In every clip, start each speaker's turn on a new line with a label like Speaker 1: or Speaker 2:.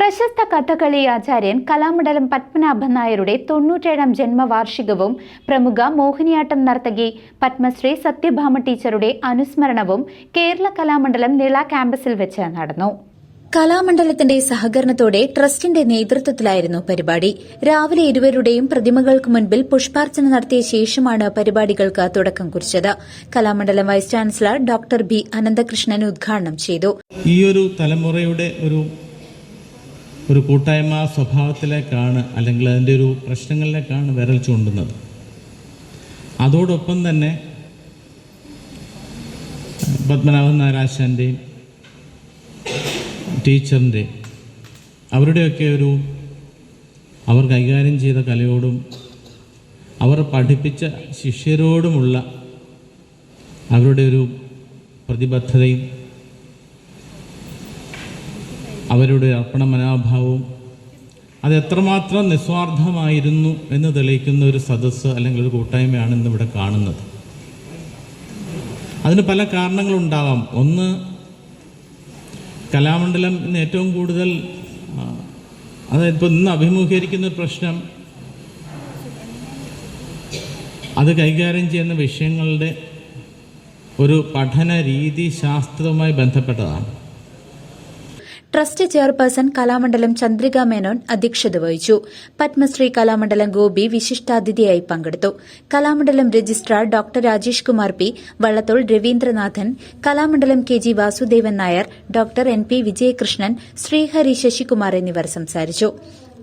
Speaker 1: പ്രശസ്ത കഥകളി ആചാര്യൻ കലാമണ്ഡലം പത്മനാഭൻ നായരുടെ തൊണ്ണൂറ്റേഴാം ജന്മവാർഷികവും പ്രമുഖ മോഹിനിയാട്ടം നർത്തകി പത്മശ്രീ സത്യഭാമ ടീച്ചറുടെ അനുസ്മരണവും കേരള കലാമണ്ഡലം നിള ക്യാമ്പസിൽ വെച്ച് നടന്നു. കലാമണ്ഡലത്തിന്റെ സഹകരണത്തോടെ ട്രസ്റ്റിന്റെ നേതൃത്വത്തിലായിരുന്നു പരിപാടി. രാവിലെ ഇരുവരുടെയും പ്രതിമകൾക്ക് മുൻപിൽ പുഷ്പാർച്ചന നടത്തിയ ശേഷമാണ് പരിപാടികൾക്ക് തുടക്കം കുറിച്ചത്. Kalamandalam vice chancellor doctor B Ananthakrishnan ഉദ്ഘാടനം ചെയ്തു.
Speaker 2: ഈ ഒരു തലമുറയുടെ ഒരു ഒരു കൂട്ടായ്മ സ്വഭാവത്തിലേക്കാണ് അല്ലെങ്കിൽ അതിന്റെ ഒരു പ്രശ്നങ്ങളിലേക്കാണ് വിരൽ ചൂണ്ടുന്നത്. അതോടൊപ്പം തന്നെ പത്മനാഭൻ നാരാശാന്റെയും ടീച്ചറിന്റെയും അവരുടെയൊക്കെ ഒരു അവർ കൈകാര്യം ചെയ്ത കലയോടും അവർ പഠിപ്പിച്ച ശിഷ്യരോടുമുള്ള അവരുടെ ഒരു പ്രതിബദ്ധതയും അവരുടെ അർപ്പണ മനോഭാവവും അത് എത്രമാത്രം നിസ്വാർത്ഥമായിരുന്നു എന്ന് തെളിയിക്കുന്ന ഒരു സദസ്സ് അല്ലെങ്കിൽ ഒരു കൂട്ടായ്മയാണ് ഇന്ന് ഇവിടെ കാണുന്നത്. അതിന് പല കാരണങ്ങളുണ്ടാവാം. ഒന്ന് കലാമണ്ഡലം ഇന്ന് ഏറ്റവും കൂടുതൽ അതായത് ഇപ്പോൾ ഇന്ന് അഭിമുഖീകരിക്കുന്ന ഒരു പ്രശ്നം അത് കൈകാര്യം ചെയ്യുന്ന വിഷയങ്ങളുടെ ഒരു പഠന രീതി ശാസ്ത്രവുമായി ബന്ധപ്പെട്ടതാണ്.
Speaker 1: ട്രസ്റ്റ് ചെയർപേഴ്സൺ കലാമണ്ഡലം ചന്ദ്രിക മേനോൻ അധ്യക്ഷത വഹിച്ചു. പത്മശ്രീ കലാമണ്ഡലം ഗോപി വിശിഷ്ടാതിഥിയായി പങ്കെടുത്തു. Kalamandalam registrar doctor Rajesh Kumar P Vallathol Raveendranathan Kalamandalam K G Vasudevan Nair doctor N P Vijayakrishnan Sreehari Sasikumar എന്നിവർ സംസാരിച്ചു.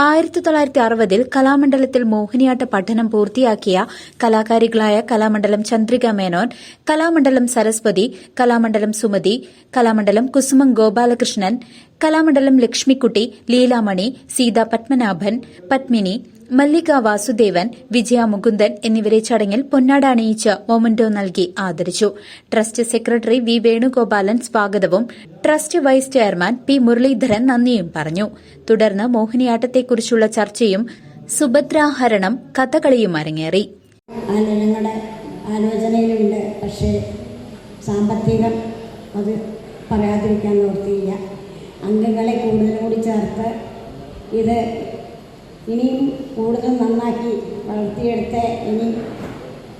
Speaker 1: ആയിരത്തി തൊള്ളായിരത്തി അറുപതിൽ കലാമണ്ഡലത്തിൽ മോഹിനിയാട്ട പഠനം പൂർത്തിയാക്കിയ കലാകാരികളായ കലാമണ്ഡലം ചന്ദ്രിക മേനോൻ കലാമണ്ഡലം സരസ്വതി കലാമണ്ഡലം സുമതി കലാമണ്ഡലം കുസുമം ഗോപാലകൃഷ്ണൻ കലാമണ്ഡലം ലക്ഷ്മിക്കുട്ടി ലീലാമണി സീത പത്മനാഭൻ പത്മിനി മല്ലിക വാസുദേവൻ വിജയ മുകുന്ദൻ എന്നിവരെ ചടങ്ങിൽ പൊന്നാട അണിയിച്ച് മൊമന്റോ നൽകി ആദരിച്ചു. ട്രസ്റ്റ് സെക്രട്ടറി വി വേണുഗോപാലൻ സ്വാഗതവും trust vice chairman P Muraleedharan നന്ദിയും പറഞ്ഞു. തുടർന്ന് മോഹിനിയാട്ടത്തെക്കുറിച്ചുള്ള ചർച്ചയും സുഭദ്രാഹരണം കഥകളിയും അരങ്ങേറി.
Speaker 3: സാമ്പത്തികം അത് പറയാതിരിക്കാൻ നിർത്തിയില്ല അംഗങ്ങളെ കൂടുതൽ കൂടി ചേർത്ത് ഇത് ഇനിയും കൂടുതൽ നന്നാക്കി വളർത്തിയെടുത്ത് ഇനി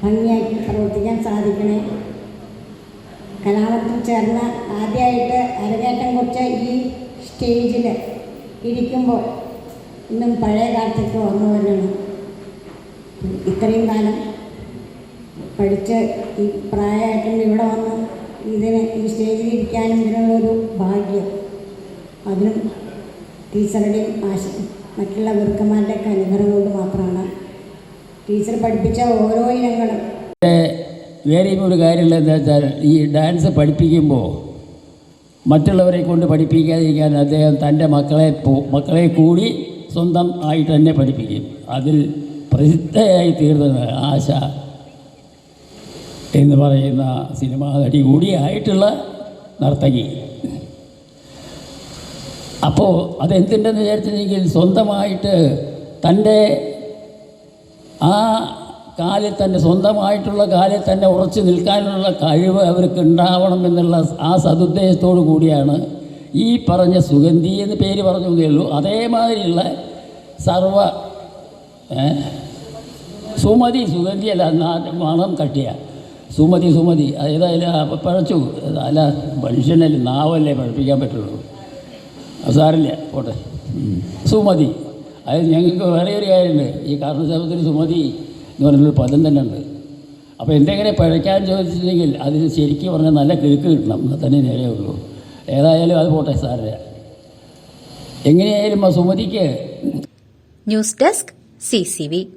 Speaker 3: ഭംഗിയാക്കി പ്രവർത്തിക്കാൻ സാധിക്കണേ. കലാപത്തിൽ ചേർന്ന് ആദ്യമായിട്ട് അരങ്ങേറ്റം കുറിച്ച് ഈ സ്റ്റേജിൽ ഇരിക്കുമ്പോൾ ഇന്നും പഴയ കാലത്തേക്ക് ഓർമ്മ വരണം ഇത്രയും കാലം പഠിച്ച് ഈ പ്രായമായിട്ടുണ്ട് ഇവിടെ വന്ന് ഇതിന് ഈ സ്റ്റേജിൽ ഇരിക്കാനും ഇതിനുള്ളൊരു ടീച്ചറുടെയും ആശ മറ്റുള്ള ഗുരുക്കന്മാരുടെയൊക്കെ അനുഗ്രഹം കൊണ്ട് മാത്രമാണ്. ടീച്ചർ പഠിപ്പിച്ച ഓരോ ഇനങ്ങളും.
Speaker 4: വേറെ ഒരു കാര്യമുള്ള എന്താ വെച്ചാൽ ഈ ഡാൻസ് പഠിപ്പിക്കുമ്പോൾ മറ്റുള്ളവരെ കൊണ്ട് പഠിപ്പിക്കാതിരിക്കാൻ അദ്ദേഹം തന്റെ മക്കളെ പോ- മക്കളെ കൂടി സ്വന്തം ആയിട്ട് തന്നെ പഠിപ്പിക്കും. അതിൽ പ്രസിദ്ധയായി തീർന്നത് ആശ എന്ന് പറയുന്ന സിനിമാ നടി കൂടിയായിട്ടുള്ള നർത്തകി. അപ്പോൾ അതെന്തിന്റെന്ന് വിചാരിച്ചിട്ടുണ്ടെങ്കിൽ സ്വന്തമായിട്ട് തന്റെ ആ കാലിൽ തന്നെ സ്വന്തമായിട്ടുള്ള കാലിൽ തന്നെ ഉറച്ചു നിൽക്കാനുള്ള കഴിവ് അവർക്ക് ഉണ്ടാവണം എന്നുള്ള ആ സതുദ്ദേശത്തോടു കൂടിയാണ് ഈ പറഞ്ഞ സുഗന്ധി എന്ന് പേര് പറഞ്ഞതേ ഉള്ളൂ. അതേമാതിരിയുള്ള സർവ? സുമതി സുഗന്ധി അല്ല മണം കട്ടിയ. സുമതി സുമതി. ഏതായാലും പഴച്ചു. അല്ല മനുഷ്യനല്ലേ നാവല്ലേ പഴപ്പിക്കാൻ പറ്റുള്ളൂ. സാറില്ല പോട്ടെ. സുമതി. അത് ഞങ്ങൾക്ക് വേറെ ഒരു കാര്യമുണ്ട്. ഈ കാരണശാപത്തിൽ സുമതി എന്ന് പറഞ്ഞൊരു പദം തന്നെ ഉണ്ട്. അപ്പോൾ എന്തെങ്കിലും പഴയ്ക്കാൻ ചോദിച്ചിട്ടുണ്ടെങ്കിൽ അതിന് ശരിക്കും പറഞ്ഞാൽ നല്ല കിഴക്ക് കിട്ടണം. എന്നാൽ തന്നെ നേരെയുള്ളൂ ഏതായാലും അത് പോട്ടെ സാറില്ല എങ്ങനെയായാലും ആ സുമതിക്ക്
Speaker 1: ന്യൂസ് ഡെസ്ക് സിസിവി